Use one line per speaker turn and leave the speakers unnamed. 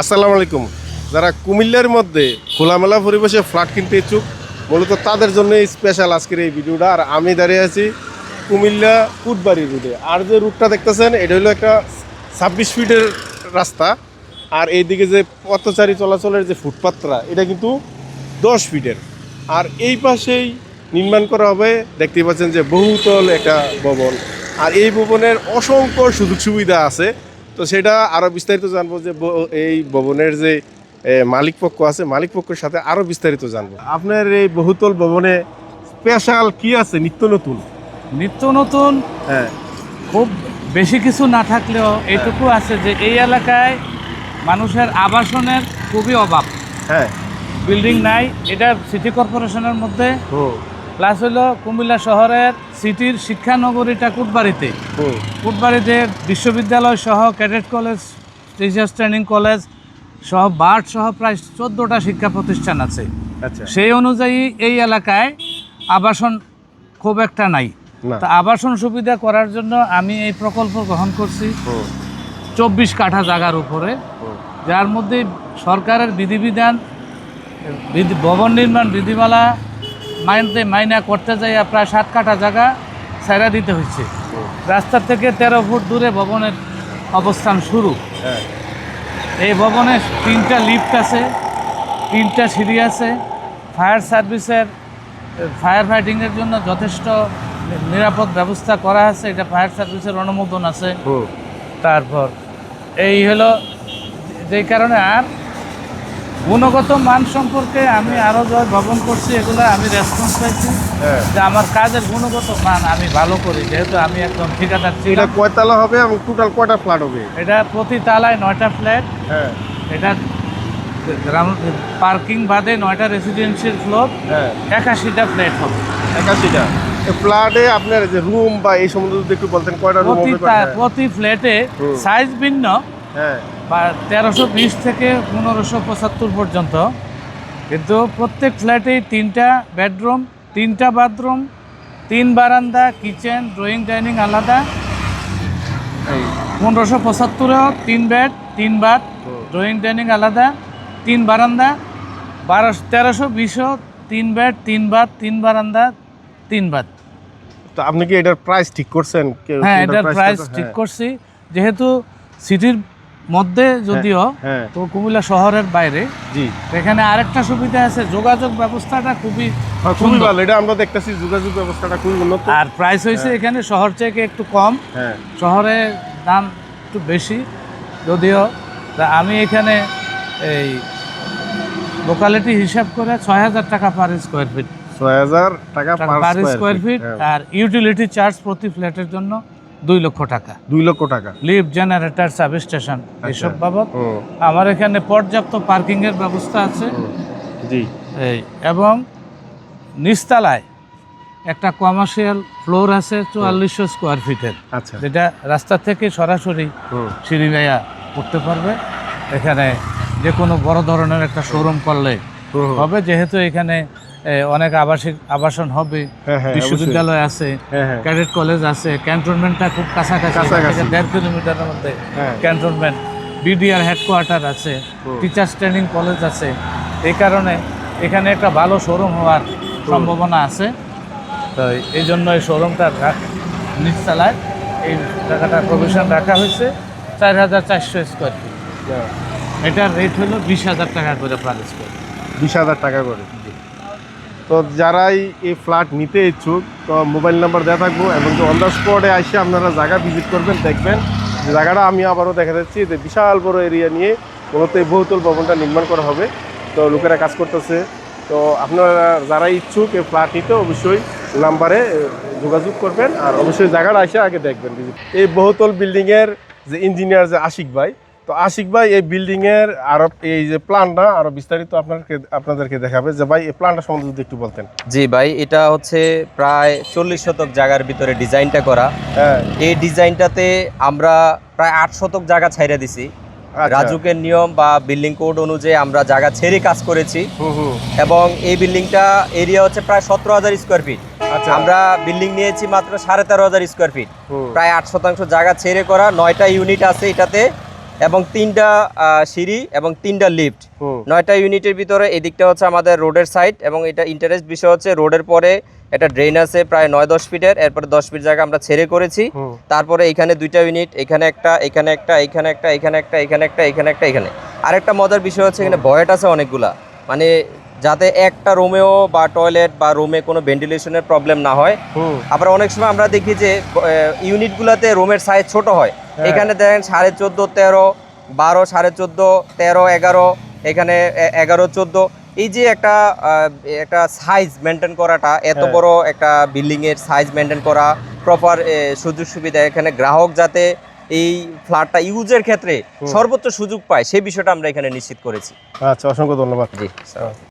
আসসালামু আলাইকুম। যারা কুমিল্লার মধ্যে খোলামেলা পরিবেশে ফ্ল্যাট কিনতে ইচ্ছুক, মূলত তাদের জন্য স্পেশাল আজকের এই ভিডিওটা। আর আমি দাঁড়িয়ে আছি কুমিল্লা কুটবাড়ি রুটে আর যে রুটটা দেখতেছেন, এটা হলো একটা ছাব্বিশ ফিটের রাস্তা। আর এইদিকে যে পথচারী চলাচলের যে ফুটপাতটা, এটা কিন্তু দশ ফিটের। আর এই পাশেই নির্মাণ করা হবে দেখতে পাচ্ছেন যে বহুতল একটা ভবন। আর এই ভবনের অসংখ্য সুযোগ সুবিধা আছে। তো সেটা আরও বিস্তারিত জানব যে এই ভবনের যে মালিক পক্ষ আছে মালিক পক্ষের সাথে আরও বিস্তারিত জানব। আপনার এই বহুতল ভবনে স্পেশাল কি আছে নিত্য নতুন?
নিত্য নতুন?
হ্যাঁ।
খুব বেশি কিছু না থাকলেও এইটুকু আছে যে এই এলাকায় মানুষের আবাসনের খুবই অভাব।
হ্যাঁ।
বিল্ডিং নাই এটা সিটি কর্পোরেশনের মধ্যে প্লাস হলো কুমিল্লা শহরের সিটির শিক্ষানগরীটা কুটবাড়িতে। কুটবাড়িতে বিশ্ববিদ্যালয় সহ cadet college teachers training college সহ বার্ড সহ প্রায় চোদ্দোটা শিক্ষা প্রতিষ্ঠান আছে।
আচ্ছা।
সেই অনুযায়ী এই এলাকায় আবাসন খুব একটা নাই। তা আবাসন সুবিধা করার জন্য আমি এই প্রকল্প গ্রহণ করছি। চব্বিশ কাঠা জায়গার উপরে। যার মধ্যে সরকারের বিধিবিধান বিধি ভবন নির্মাণ বিধিমালা মাইনতে মাইনা করতে যাই প্রায় সাত কাঠা জায়গা ছেড়া দিতে হয়েছে
হুম।
রাস্তা থেকে তেরো ফুট দূরে ভবনের অবস্থান শুরু।
হ্যাঁ।
এই ভবনে তিনটা লিফট আছে তিনটা সিঁড়ি আছে। ফায়ার সার্ভিসের ফায়ার ফাইটিংয়ের জন্য যথেষ্ট নিরাপদ ব্যবস্থা করা আছে। এটা ফায়ার সার্ভিসের অনুমোদন আছে। তারপর এই হলো যেই কারণে আর গুণগত মান সম্পর্কে আমি আরও যা ভবন করছি এগুলো আমি রেসপন্স পাইছি
হ্যাঁ।
যে আমার কাজের গুণগত মান আমি ভালো করি যেহেতু আমি একদম ঠিকাদার
এটা
ছিলাম
কয়তলা হবে এবং টোটাল কয়টা ফ্ল্যাট হবে?
এটা প্রতি তালায় নয়টা ফ্ল্যাট
হ্যাঁ।
এটা গ্রাউন্ড পার্কিং বাদে নয়টা রেসিডেন্সিয়াল ফ্লোর
হ্যাঁ।
একাশিটা ফ্ল্যাট হবে।
একাশিটা। ফ্ল্যাটে আপনার যে রুম বা এই সম্বন্ধে যদি একটু বলতেন কয়টা রুম হবে
প্রতি ফ্ল্যাটে সাইজ ভিন্ন।
হ্যাঁ।
বা তেরোশো বিশ থেকে পনেরোশো পঁচাত্তর পর্যন্ত। কিন্তু প্রত্যেক ফ্ল্যাটেই তিনটা বেডরুম তিনটা বাথরুম তিন বারান্দা কিচেন ড্রয়িং ডাইনিং আলাদা। এই পনেরোশো পঁচাত্তরেও তিন বেড তিন বাথ ড্রয়িং ডাইনিং আলাদা তিন বারান্দা। বারোশো তেরোশো বিশও তিন বেড তিন বাথ তিন বারান্দা তিন বাথ।
তো আপনি কি এটার প্রাইস ঠিক করছেন?
হ্যাঁ
এটার
প্রাইস ঠিক
হ্যাঁ,
করছি। যেহেতু সিটির মধ্যে যদিও
হ্যাঁ
তো কুমিল্লা শহরের বাইরে
জি।
এখানে আরেকটা সুবিধা আছে যোগাযোগ ব্যবস্থাটা খুবই
হ্যাঁ, খুবই ভালো এটা আমরা দেখতেছি যোগাযোগ ব্যবস্থাটা খুবই উন্নত।
আর প্রাইস হয়েছে এখানে শহর থেকে একটু কম।
হ্যাঁ।
শহরে দাম একটু বেশি যদিও তা আমি এখানে এই লোকালিটি হিসাব করে ছয় হাজার টাকা পার স্কোয়ার ফিট
ছয় হাজার টাকা
পার স্কোয়ার ফিট আর ইউটিলিটি চার্জ প্রতি ফ্ল্যাটের জন্য দুই লক্ষ টাকা।
দুই লক্ষ টাকা।
লিফট জেনারেটর সাব স্টেশন এসব বাবদ। আমার এখানে পর্যাপ্ত পার্কিংয়ের ব্যবস্থা আছে।
জি।
এই এবং নিচতলায় একটা কমার্শিয়াল ফ্লোর আছে চুয়াল্লিশশো স্কোয়ার ফিটের
আচ্ছা।
যেটা রাস্তা থেকে সরাসরি সিঁড়ি করতে পারবে। এখানে যে কোনো বড় ধরনের একটা শোরুম করলে। হবে। যেহেতু এখানে অনেক আবাসিক আবাসন হবে
হ্যাঁ, হ্যাঁ,
বিশ্ববিদ্যালয় আছে
হ্যাঁ
ক্যাডেট কলেজ আছে ক্যান্টনমেন্টটা খুব কাছাকাছি দেড় কিলোমিটারের মধ্যে। ক্যান্টনমেন্ট। বিডিআর হেডকোয়ার্টার আছে টিচার্স ট্রেনিং কলেজ আছে। এই কারণে এখানে একটা ভালো শোরুম হওয়ার সম্ভাবনা আছে। তো এই জন্য এই শোরুমটা নিচতলায় এই জায়গাটা প্রভিশন রাখা হয়েছে চার হাজার চারশো স্কোয়ার ফিট এটার রেট হলো বিশ হাজার টাকা করে পার স্কোয়ার
বিশ হাজার টাকা করে। তো যারাই এই ফ্ল্যাট নিতে ইচ্ছুক, তো মোবাইল নাম্বার দেওয়া থাকব এবং অন দ্য স্পটে আসে আপনারা জায়গা ভিজিট করবেন, দেখবেন। যে জায়গাটা আমি আবারও দেখা যাচ্ছি, যে বিশাল বড় এরিয়া নিয়ে মূলত এই বহুতল ভবনটা নির্মাণ করা হবে। তো লোকেরা কাজ করতেছে। তো আপনারা যারা ইচ্ছুক এই ফ্ল্যাট নিতে, অবশ্যই নাম্বারে যোগাযোগ করবেন। আর অবশ্যই জায়গাটা আসে আগে দেখবেন। এই বহুতল বিল্ডিংয়ের যে ইঞ্জিনিয়ার যে আশিক ভাই তো আশিক ভাই এই বিল্ডিং এর আরও এই যে প্ল্যানটা আরও বিস্তারিত আপনাকে আপনাদেরকে দেখাবে যে ভাই এই প্ল্যানটা সম্বন্ধে যদি একটু বলতেন।
জি ভাই এটা হচ্ছে প্রায় চল্লিশ শতক জায়গার ভিতরে ডিজাইনটা করা।
হ্যাঁ।
এই ডিজাইনটাতে আমরা প্রায় আট শতক জায়গা ছাইরা দিছি।
আচ্ছা।
রাজুকের নিয়ম বা বিল্ডিং কোড অনুযায়ী আমরা জায়গা ছেড়ে কাজ করেছি। এবং এই বিল্ডিংটা এরিয়া হচ্ছে প্রায় সতেরো হাজার স্কোয়ার ফিট
আচ্ছা।
আমরা বিল্ডিং নিয়েছি মাত্র সাড়ে তেরো হাজার স্কোয়ার ফিট প্রায় আট শতাংশ জায়গা ছেড়ে করা নয়টা ইউনিট আছে এটাতে। এবং তিনটা সিঁড়ি এবং তিনটা লিফট নয়টা ইউনিটের ভিতরে এদিকটা হচ্ছে আমাদের রোডের সাইড এবং এটা ইন্টারেস্ট বিষয় হচ্ছে রোডের পরে একটা ড্রেন আছে প্রায় নয় দশ ফিটের এরপরে দশ ফিট জায়গা আমরা ছেড়ে করেছি। তারপরে এখানে দুইটা ইউনিট এখানে একটা এখানে একটা এখানে একটা এখানে একটা এখানে একটা এখানে একটা এখানে। আরেকটা মজার বিষয় হচ্ছে এখানে বয়েট আছে অনেকগুলা। মানে যাতে একটা রুমেও বা টয়লেট বা রুমে কোনো ভেন্টিলেশনের প্রবলেম না হয়। আবার অনেক সময় আমরা দেখি যে ইউনিটগুলোতে রুমের সাইজ ছোট হ্যাঁ। এখানে দেখেন সাড়ে চোদ্দ তেরো বারো সাড়ে চোদ্দ তেরো এগারো এখানে এগারো চোদ্দ। এই যে একটা একটা সাইজ মেনটেন করাটা এত
হ্যাঁ।
বড় একটা বিল্ডিং এর সাইজ মেনটেন করা প্রপার সুযোগ সুবিধা এখানে গ্রাহক যাতে এই ফ্ল্যাটটা ইউজের ক্ষেত্রে সর্বোচ্চ সুযোগ পায় সেই বিষয়টা আমরা এখানে নিশ্চিত করেছি।
আচ্ছা অসংখ্য ধন্যবাদ।
জি